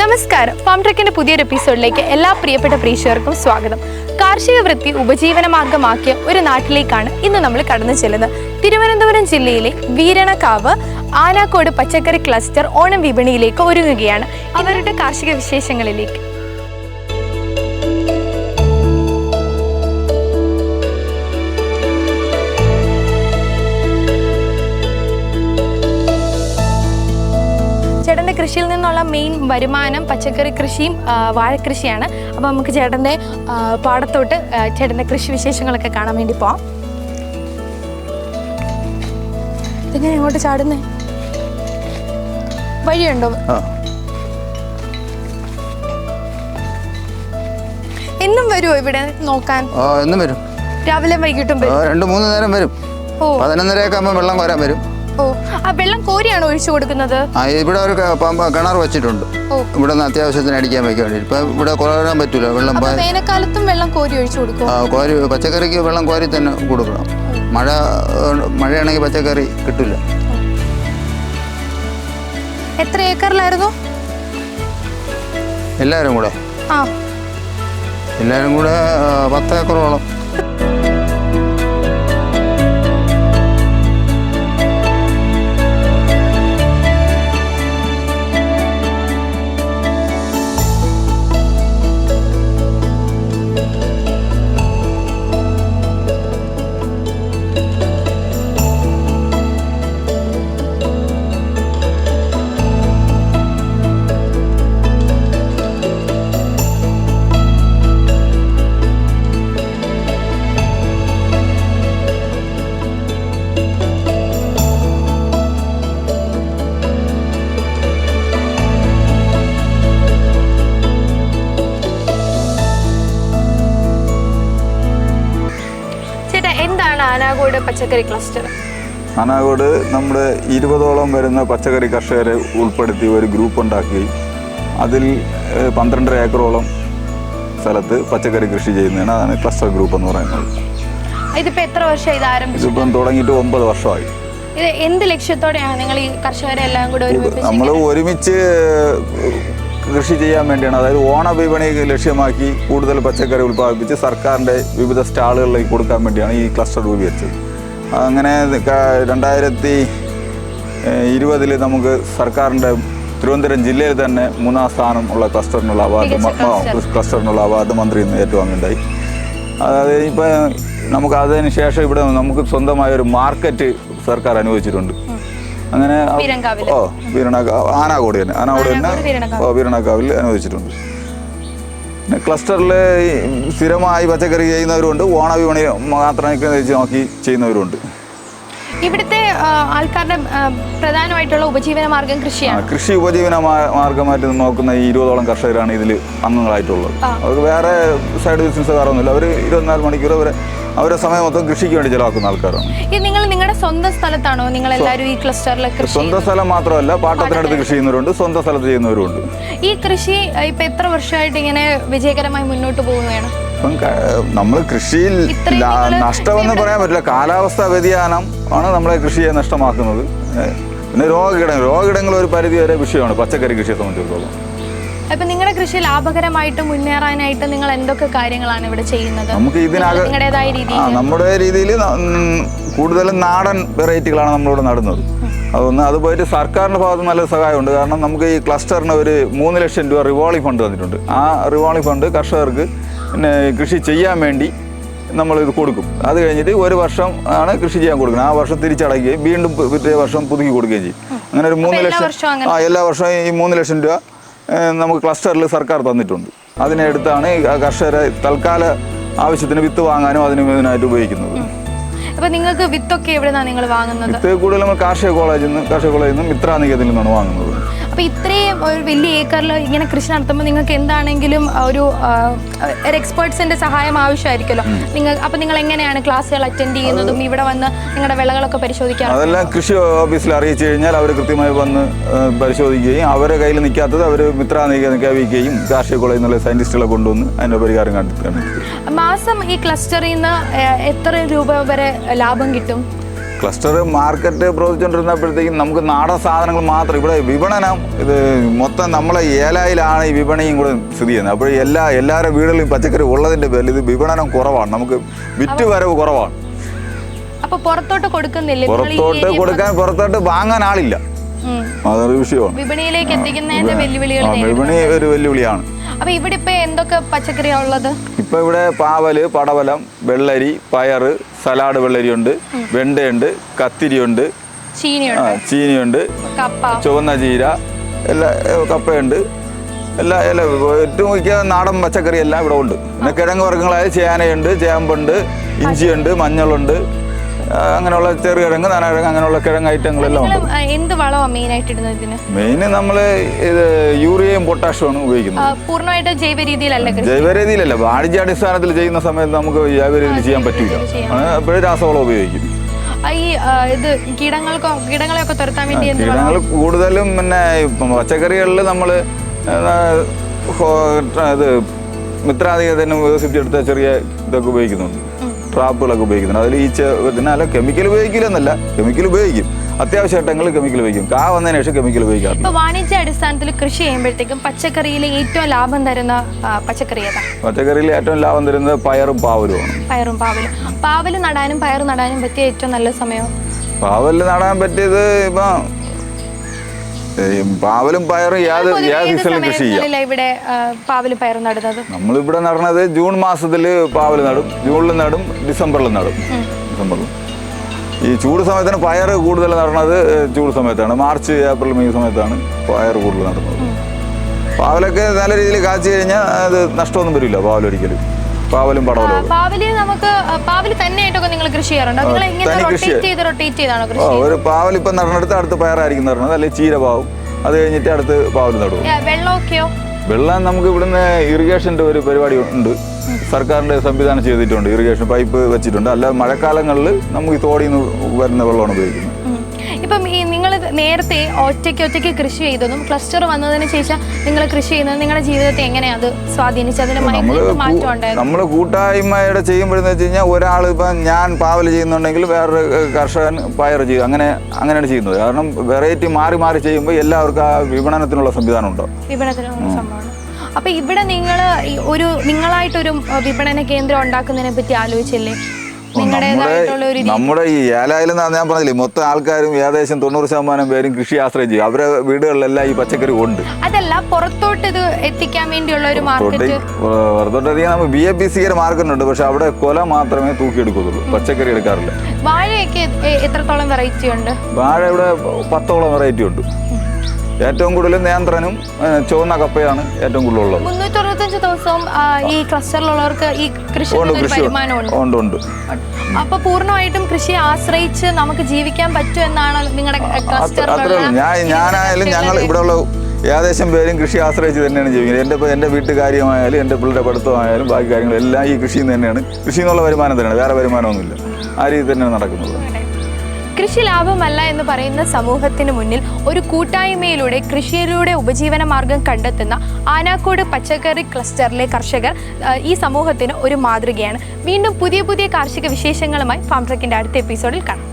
നമസ്കാരം. ഫാം ട്രക്കിന്റെ പുതിയൊരു എപ്പിസോഡിലേക്ക് എല്ലാ പ്രിയപ്പെട്ട പ്രേക്ഷകർക്കും സ്വാഗതം. കാർഷിക വൃത്തി ഉപജീവന മാർഗമാക്കിയ ഒരു നാട്ടിലേക്കാണ് ഇന്ന് നമ്മൾ കടന്നു ചെല്ലുന്നത്. തിരുവനന്തപുരം ജില്ലയിലെ വീരണക്കാവ് ആനാക്കോട് പച്ചക്കറി ക്ലസ്റ്റർ ഓണം വിപണിയിലേക്ക് ഒരുങ്ങുകയാണ്. അവരുടെ കാർഷിക വിശേഷങ്ങളിലേക്ക് കൃഷിയിൽ നിന്നുള്ള മെയിൻ വരുമാനം പച്ചക്കറി കൃഷിയും വാഴക്കൃഷിയാണ്. അപ്പോൾ നമുക്ക് ചേട്ടന്റെ പാടത്തോട്ട് ചേട്ടന്റെ കൃഷി വിശേഷങ്ങളൊക്കെ കാണാൻ വേണ്ടി പോവാം. ഇതെങ്ങനെ ഇങ്ങോട്ട് ചാടുന്നേ? വഴിയുണ്ടോ? എന്നും വരുമോ ഇവിടെ നോക്കാൻ? എന്നും വരും. രാവിലെ വൈകിട്ടും രണ്ടു വരും രണ്ട് മൂന്ന് നേരം വരും. പതിനൊന്നരയൊക്കെ ആകുമ്പോൾ വെള്ളം കോരാൻ വരും. ഓ ആ വെള്ളം കോരിയാണ് ഒഴിച്ചു കൊടുക്കുന്നത്? ആ ഇവിടെ ഒരു ക- പമ്പ് കിണർ വെച്ചിട്ടുണ്ട്. ഓ. ഇവിടെ നിന്ന് അത്യാവശ്യത്തിന് അടിക്കാൻ വെക്കാൻ വേണ്ടി ഇപ്പൊ ഇവിടെ കോരാൻ പറ്റൂല വെള്ളം അപ്പൊ പ- വേനൽക്കാലത്തും വെള്ളം കോരി ഒഴിച്ചു കൊടുക്കും ആ, കോരി പച്ചക്കറിക്ക് വെള്ളം കോരി തന്നെ കൊടുക്കണം. മഴ ഏഹ്, മഴയാണെങ്കിൽ പച്ചക്കറി കിട്ടില്ല എത്ര ഏക്കറിലായിരുന്നു? എല്ലാവരും കൂടെ? ആ. എല്ലാവരും കൂടെ ആ, പത്ത് ഏക്കറോളം. എന്താണ് പച്ചക്കറി ക്ലസ്റ്റർ അനാകോട് നമ്മുടെ ഇരുപതോളം വരുന്ന പച്ചക്കറി കർഷകരെ ഉൾപ്പെടുത്തി ഒരു ഗ്രൂപ്പ് ഉണ്ടാക്കി. അതിൽ പന്ത്രണ്ടര ഏക്കറോളം സ്ഥലത്ത് പച്ചക്കറി കൃഷി ചെയ്യുന്നതാണ് അതാണ് ക്ലസ്റ്റർ ഗ്രൂപ്പ് എന്ന് പറയുന്നത്. ഇതിപ്പോ എത്ര വർഷം ഇത് ആരംഭിച്ചു ഇതിപ്പം തുടങ്ങിയിട്ട് ഒമ്പത് വർഷമായി. ഇത് എന്ത് ലക്ഷ്യത്തോടെയാണ് നിങ്ങൾ ഈ കർഷകരെ എല്ലാം കൂടെ നമ്മൾ ഒരുമിച്ച് കൃഷി ചെയ്യാൻ വേണ്ടിയാണ്. അതായത് ഓണ വിപണി ലക്ഷ്യമാക്കി കൂടുതൽ പച്ചക്കറി ഉൽപ്പാദിപ്പിച്ച് സർക്കാരിന്റെ വിവിധ സ്റ്റാളുകളിലേക്ക് കൊടുക്കാൻ വേണ്ടിയാണ് ഈ ക്ലസ്റ്റർ രൂപീകരിച്ചത്. അങ്ങനെ രണ്ടായിരത്തി ഇരുപതിൽ നമുക്ക് സർക്കാരിന്റെ തിരുവനന്തപുരം ജില്ലയിൽ തന്നെ മൂന്നാം സ്ഥാനം ഉള്ള ക്ലസ്റ്ററിനുള്ള അവാർഡ്. ക്ലസ്റ്ററിനുള്ള അവാർഡ് മന്ത്രി ഇന്ന് ഏറ്റുവാങ്ങുണ്ടായി അതായത് ഇപ്പം നമുക്ക് അതിന് ശേഷം ഇവിടെ നമുക്ക് സ്വന്തമായ ഒരു മാർക്കറ്റ് സർക്കാർ അനുവദിച്ചിട്ടുണ്ട്. അങ്ങനെ ഓ വീരണക്കാവ് ആനാകോട് തന്നെ. ആനാകോട് തന്നെ. ഓ വീരണക്കാവിൽ അനുവദിച്ചിട്ടുണ്ട്. പിന്നെ ക്ലസ്റ്ററിൽ സ്ഥിരമായി പച്ചക്കറി ചെയ്യുന്നവരുണ്ട്. ഓണ വിപണി മാത്രമൊക്കെ നോക്കി ചെയ്യുന്നവരുണ്ട്. ഇവിടുത്തെ ആൾക്കാരുടെ പ്രധാനമായിട്ടുള്ള ഉപജീവന മാർഗം കൃഷിയാണ്. കൃഷി ഉപജീവന മാർഗമായിട്ട് നോക്കുന്ന ഈ ഇരുപതോളം കർഷകരാണ് ഇതിൽ അംഗങ്ങളായിട്ടുള്ളത്. അവർക്ക് വേറെ സൈഡ് ബിസിനസ്സുകാരൊന്നുമില്ല. അവർ ഇരുപത്തിനാല് മണിക്കൂർ അവരെ അവരുടെ സമയം മൊത്തം കൃഷിക്ക് വേണ്ടി ചിലവാക്കുന്ന ആൾക്കാരാണ്. നിങ്ങൾ നിങ്ങളുടെ സ്വന്തം സ്ഥലത്താണോ? നിങ്ങൾ എല്ലാവരും ഈ ക്ലസ്റ്ററിൽ കൃഷി സ്വന്തം സ്ഥലം മാത്രമല്ല പാട്ടത്തിനടുത്ത് കൃഷി ചെയ്യുന്നവരുണ്ട് സ്വന്തം സ്ഥലത്ത് ചെയ്യുന്നവരുണ്ട് ഈ കൃഷി ഇപ്പൊ എത്ര വർഷമായിട്ട് ഇങ്ങനെ വിജയകരമായി മുന്നോട്ട് പോവുകയാണ് ഇപ്പം നമ്മൾ കൃഷിയിൽ നഷ്ടമെന്ന് പറയാൻ പറ്റില്ല. കാലാവസ്ഥാ വ്യതിയാനം ആണ് നമ്മളെ കൃഷിയെ നഷ്ടമാക്കുന്നത്. പിന്നെ രോഗകീടങ്ങൾ രോഗകീടങ്ങൾ ഒരു പരിധി വരെ വിഷയമാണ് പച്ചക്കറി കൃഷിയെ സംബന്ധിച്ചിടത്തോളം. അപ്പൊ നിങ്ങളുടെ കൃഷി ലാഭകരമായിട്ട് മുന്നേറാനായിട്ട് നിങ്ങൾ എന്തൊക്കെ കാര്യങ്ങളാണ് ഇവിടെ ചെയ്യുന്നത്? നമുക്ക് ഇതിനകം നിങ്ങളുടേതായ നമ്മുടെ രീതിയിൽ കൂടുതലും നാടൻ വെറൈറ്റികളാണ് നമ്മളിവിടെ നടുന്നത്. അതൊന്ന് അത് പോയിട്ട് സർക്കാരിന്റെ ഭാഗത്ത് നല്ല സഹായമുണ്ട്. കാരണം നമുക്ക് ഈ ക്ലസ്റ്ററിന് ഒരു മൂന്ന് ലക്ഷം രൂപ റിവോളി ഫണ്ട് തന്നിട്ടുണ്ട്. ആ റിവോളി ഫണ്ട് കർഷകർക്ക് പിന്നെ കൃഷി ചെയ്യാൻ വേണ്ടി നമ്മൾ ഇത് കൊടുക്കും. അത് കഴിഞ്ഞിട്ട് ഒരു വർഷം ആണ് കൃഷി ചെയ്യാൻ കൊടുക്കുന്നത്. ആ വർഷം തിരിച്ചടയ്ക്കുകയും വീണ്ടും പിറ്റേ വർഷം പുതുക്കി കൊടുക്കുകയും ചെയ്യും. അങ്ങനെ ഒരു മൂന്ന് ലക്ഷം ആ എല്ലാ വർഷവും ഈ മൂന്ന് ലക്ഷം രൂപ നമുക്ക് ക്ലസ്റ്ററിൽ സർക്കാർ തന്നിട്ടുണ്ട്. അതിനെടുത്താണ് കർഷകരെ തൽക്കാല ആവശ്യത്തിന് വിത്ത് വാങ്ങാനും അതിനും ഇതിനായിട്ട് ഉപയോഗിക്കുന്നത്. അപ്പൊ നിങ്ങൾക്ക് വിത്തൊക്കെ എവിടെന്നാണ് നിങ്ങൾ വാങ്ങുന്നത്? വിത്ത് കൂടുതലും നമ്മൾ കാർഷിക കോളേജിൽ നിന്ന് കാർഷിക കോളേജിൽ നിന്നും മിത്രാനികേതനിൽ നിന്നാണ് വാങ്ങുന്നത്. അപ്പൊ ഇത്രയും ഒരു വലിയ ഏക്കറിൽ ഇങ്ങനെ കൃഷി നടത്തുമ്പോൾ നിങ്ങൾക്ക് എന്താണെങ്കിലും ഒരു എക്സ്പെർട്സിന്റെ ഒരു സഹായം ആവശ്യമായിരിക്കുമല്ലോ. നിങ്ങൾ അപ്പൊ നിങ്ങൾ എങ്ങനെയാണ് ക്ലാസ്സുകൾ അറ്റൻഡ് ചെയ്യുന്നതും ഇവിടെ വന്ന് നിങ്ങളുടെ വിളകളൊക്കെ പരിശോധിക്കാം അതെല്ലാം കൃഷി ഓഫീസിൽ അറിയിച്ചു കഴിഞ്ഞാൽ അവർ കൃത്യമായി വന്ന് പരിശോധിക്കുകയും അവരെ കയ്യിൽ നിൽക്കാത്തത് അവർ മിത്ര നിക്കാവിക്കുകയും കാർഷിക കോളേജിൽ നിന്നുള്ള സയന്റിസ്റ്റുകളെ കൊണ്ടുവന്ന് അതിന്റെ പരിഹാരം കണ്ടെത്തുകയാണ്. മാസം ഈ ക്ലസ്റ്ററിൽ നിന്ന് എത്ര രൂപ വരെ ലാഭം കിട്ടും? ക്ലസ്റ്റർ മാർക്കറ്റ് പ്രവർത്തിച്ചുകൊണ്ടിരുന്നപ്പോഴത്തേക്കും നമുക്ക് നാടൻ സാധനങ്ങൾ മാത്രം ഇവിടെ വിപണനം ഇത് മൊത്തം നമ്മളെ ഏലായിലാണ് ഈ വിപണിയും കൂടെ സ്ഥിതി ചെയ്യുന്നത്. അപ്പോൾ എല്ലാ എല്ലാവരുടെ വീടുകളിലും പച്ചക്കറി ഉള്ളതിന്റെ പേരിൽ ഇത് വിപണനം കുറവാണ്. നമുക്ക് വിറ്റ് വരവ് കുറവാണ്. പുറത്തോട്ട് കൊടുക്കുന്നില്ല? പുറത്തോട്ട് കൊടുക്കാൻ പുറത്തോട്ട് വാങ്ങാൻ ആളില്ല. അതൊരു വിഷയമാണ്. വിപണിയിലേക്ക് എത്തിക്കുന്നതിന്റെ വെല്ലുവിളികൾ വിപണി ഒരു വെല്ലുവിളിയാണ്. അപ്പൊ ഇവിടെ ഇപ്പൊ എന്തൊക്കെ പച്ചക്കറിയാ ഉള്ളത്? ഇപ്പൊ ഇവിടെ പാവൽ പടവലം വെള്ളരി പയറ് സലാഡ് വെള്ളരിയുണ്ട് വെണ്ടയുണ്ട് കത്തിരിയുണ്ട് ഉണ്ട് ചീനിയുണ്ട് ചീനിയുണ്ട് കപ്പ. ചുവന്ന ചീര എല്ലാ കപ്പയുണ്ട്. എല്ലാ എല്ലാ ഏറ്റവും മിക്ക നാടൻ പച്ചക്കറി എല്ലാം ഇവിടെ ഉണ്ട്. പിന്നെ കിഴങ്ങ് വർഗങ്ങളായ ചേനയുണ്ട് ചേമ്പുണ്ട് ഇഞ്ചിയുണ്ട് മഞ്ഞളുണ്ട്. അങ്ങനെയുള്ള ചെറുകിഴങ്ങ് നനകിഴങ്ങ് അങ്ങനെയുള്ള കിഴങ്ങ് ഐറ്റങ്ങളെല്ലാം ഉണ്ട്. എന്ത് വളമാണ് മെയിൻ ആയിട്ട് ഇടുന്നത് ഇതിന്? മെയിൻ നമ്മൾ ഇത് യൂറിയയും പൊട്ടാഷ്യമാണ് ഉപയോഗിക്കുന്നത്. പൂർണമായിട്ട് ജൈവ രീതിയിലല്ല ജൈവ രീതിയിലല്ല വാണിജ്യാടിസ്ഥാനത്തിൽ ചെയ്യുന്ന സമയത്ത് നമുക്ക് ജൈവ രീതിയിൽ ചെയ്യാൻ പറ്റില്ല എപ്പോഴും രാസവളം ഉപയോഗിക്കും. ഈ ഇത് കീടങ്ങൾക്കോ കീടങ്ങളെയൊക്കെ തുരത്താൻ വേണ്ടി? കീടങ്ങൾ കൂടുതലും പിന്നെ പച്ചക്കറികളിൽ നമ്മൾ ഇത് മിത്രാധികം തന്നെ വികസിപ്പിച്ചെടുത്ത ചെറിയ ഇതൊക്കെ ഉപയോഗിക്കുന്നുണ്ട്. ട്രാപ്പുകളൊക്കെ ഉപയോഗിക്കുന്നുണ്ട് അതിൽ ഈച്ച അല്ല കെമിക്കൽ ഉപയോഗിക്കില്ലെന്നല്ല. കെമിക്കൽ ഉപയോഗിക്കും. അത്യാവശ്യ ഘട്ടങ്ങളിൽ കെമിക്കൽ ഉപയോഗിക്കും. കാ വന്നതിന് ശേഷം കെമിക്കൽ ഉപയോഗിക്കാം ഇപ്പോൾ വാണിജ്യ അടിസ്ഥാനത്തിൽ കൃഷി ചെയ്യുമ്പോഴത്തേക്കും പച്ചക്കറിയിൽ ഏറ്റവും ലാഭം തരുന്ന പച്ചക്കറി ഏതാ? പച്ചക്കറിയിൽ ഏറ്റവും ലാഭം തരുന്നത് പയറും പാവലുമാണ് പയറും പാവലും. പാവൽ നടാനും പയർ നടാനും പറ്റിയ ഏറ്റവും നല്ല സമയം? പാവലിൽ നടാൻ പറ്റിയത് ഇപ്പം പാവലും പയറും യാത് കൃഷി ചെയ്യാം. ഇവിടെ പാവലും പയറും നടുന്നത്? നമ്മളിവിടെ നടണത് ജൂൺ മാസത്തിൽ പാവൽ നടും ജൂണിൽ നടും ഡിസംബറിൽ നടും. ഡിസംബറിൽ ഈ ചൂട് സമയത്താണ് പയർ കൂടുതൽ നടണത് ചൂട് സമയത്താണ്. മാർച്ച് ഏപ്രിൽ മെയ് സമയത്താണ് പയർ കൂടുതൽ നടുന്നത്. പാവലൊക്കെ നല്ല രീതിയിൽ കാച്ചു കഴിഞ്ഞാൽ അത് നഷ്ടമൊന്നും വരില്ല പാവൽ ഒരിക്കലും പാവലും പടവലും. പാവൽ നമുക്ക് പാവലി തന്നെയായിട്ടൊക്കെ നിങ്ങൾ കൃഷി ചെയ്യാറുണ്ടോ? നിങ്ങൾ എങ്ങനെ റൊട്ടേറ്റ് ചെയ്ത് റൊട്ടേറ്റ് ചെയ്താണോ കൃഷി ഒരു പാവൽ ഇപ്പം നടന്നെടുത്ത് അടുത്ത് പയറായിരിക്കും നടണത് അല്ലെങ്കിൽ ചീര പാവും. അത് കഴിഞ്ഞിട്ട് അടുത്ത് പാവൽ നടും. വെള്ളമൊക്കെയോ? വെള്ളം നമുക്ക് ഇവിടുന്ന് ഇറിഗേഷന്റെ ഒരു പരിപാടി ഉണ്ട്. സർക്കാരിന്റെ സംവിധാനം ചെയ്തിട്ടുണ്ട്. ഇറിഗേഷൻ പൈപ്പ് വെച്ചിട്ടുണ്ട്. അല്ല മഴക്കാലങ്ങളിൽ നമുക്ക് ഈ തോടിൽ നിന്ന് വരുന്ന വെള്ളമാണ് ഉപയോഗിക്കുന്നത്. ഇപ്പം ഈ നിങ്ങൾ നേരത്തെ ഒറ്റയ്ക്ക് ഒറ്റയ്ക്ക് കൃഷി ചെയ്തതും ക്ലസ്റ്റർ വന്നതിന് ശേഷം നിങ്ങൾ കൃഷി ചെയ്യുന്നത് നിങ്ങളുടെ ജീവിതത്തെ എങ്ങനെയാണ് അത് സ്വാധീനിച്ചത്? അതിന് മാറ്റം നമ്മൾ കൂട്ടായ്മയുടെ ചെയ്യുമ്പോഴെന്ന് വെച്ച് കഴിഞ്ഞാൽ ഒരാൾ ഇപ്പം ഞാൻ പാവൽ ചെയ്യുന്നുണ്ടെങ്കിൽ വേറൊരു കർഷകൻ പയർ ചെയ്യും. അങ്ങനെ അങ്ങനെയാണ് ചെയ്യുന്നത്. കാരണം വെറൈറ്റി മാറി മാറി ചെയ്യുമ്പോൾ എല്ലാവർക്കും ആ വിപണനത്തിനുള്ള സംവിധാനം ഉണ്ടോ വിപണനത്തിനുള്ള സംഭവമാണ്. അപ്പൊ ഇവിടെ നിങ്ങൾ ഒരു നിങ്ങളായിട്ടൊരു വിപണന കേന്ദ്രം ഉണ്ടാക്കുന്നതിനെ പറ്റി ആലോചിച്ചില്ലേ? രീതി. നമ്മുടെ ഈ ഏലായാലും ഞാൻ പറഞ്ഞില്ലേ മൊത്തം ആൾക്കാരും ഏകദേശം തൊണ്ണൂറ് ശതമാനം പേരും കൃഷി ആശ്രയിച്ച് അവരെ അവരുടെ വീടുകളിലെല്ലാം ഈ പച്ചക്കറി ഉണ്ട്. അതല്ല പുറത്തോട്ട് ഇത് എത്തിക്കാൻ വേണ്ടിയുള്ള ഒരു മാർക്കറ്റ് പുറത്തോട്ടധികം നമ്മൾ ബി എ പി സിയുടെ മാർക്കറ്റ് ഉണ്ട് പക്ഷെ അവിടെ കൊല മാത്രമേ തൂക്കിയെടുക്കത്തുള്ളൂ പച്ചക്കറി എടുക്കാറില്ല. വാഴയൊക്കെ എത്രത്തോളം വെറൈറ്റി ഉണ്ട്? വാഴ ഇവിടെ പത്തോളം വെറൈറ്റി ഉണ്ട്. ഏറ്റവും കൂടുതൽ നേന്ത്രനും ചുവന്ന കപ്പയാണ് ഏറ്റവും കൂടുതൽ ഉള്ളത് മുന്നൂറ്റി അറുപത്തഞ്ച് ദിവസവും ഈ ക്ലസ്റ്ററിലുള്ളവർക്ക് ഈ കൃഷി ഉണ്ട് ഉണ്ട് അപ്പൊ പൂർണമായിട്ടും കൃഷിയെ ആശ്രയിച്ച് നമുക്ക് ജീവിക്കാൻ പറ്റും എന്നാണ് നിങ്ങളുടെ അത്രേ ഞാൻ ഞാനായാലും ഞങ്ങൾ ഇവിടെ ഉള്ള ഏകദേശം പേരും കൃഷി ആശ്രയിച്ച് തന്നെയാണ് ജീവിക്കുന്നത്. എന്റെ എന്റെ എന്റെ വീട്ടുകാര്യമായാലും എന്റെ പിള്ളേരുടെ പഠിത്തമായാലും ബാക്കി കാര്യങ്ങളെല്ലാം ഈ കൃഷിയിൽ നിന്ന് തന്നെയാണ്. കൃഷി എന്നുള്ള വരുമാനം തന്നെയാണ് വേറെ വരുമാനമൊന്നുമില്ല. ആ രീതി തന്നെയാണ് നടക്കുന്നത്. കൃഷി ലാഭമല്ല എന്ന് പറയുന്ന സമൂഹത്തിന് മുന്നിൽ ഒരു കൂട്ടായ്മയിലൂടെ കൃഷിയിലൂടെ ഉപജീവന മാർഗം കണ്ടെത്തുന്ന ആനാക്കോട് പച്ചക്കറി ക്ലസ്റ്ററിലെ കർഷകർ ഈ സമൂഹത്തിന് ഒരു മാതൃകയാണ്. വീണ്ടും പുതിയ പുതിയ കാർഷിക വിശേഷങ്ങളുമായി ഫാം ട്രക്കിന്റെ അടുത്ത എപ്പിസോഡിൽ കാണാം.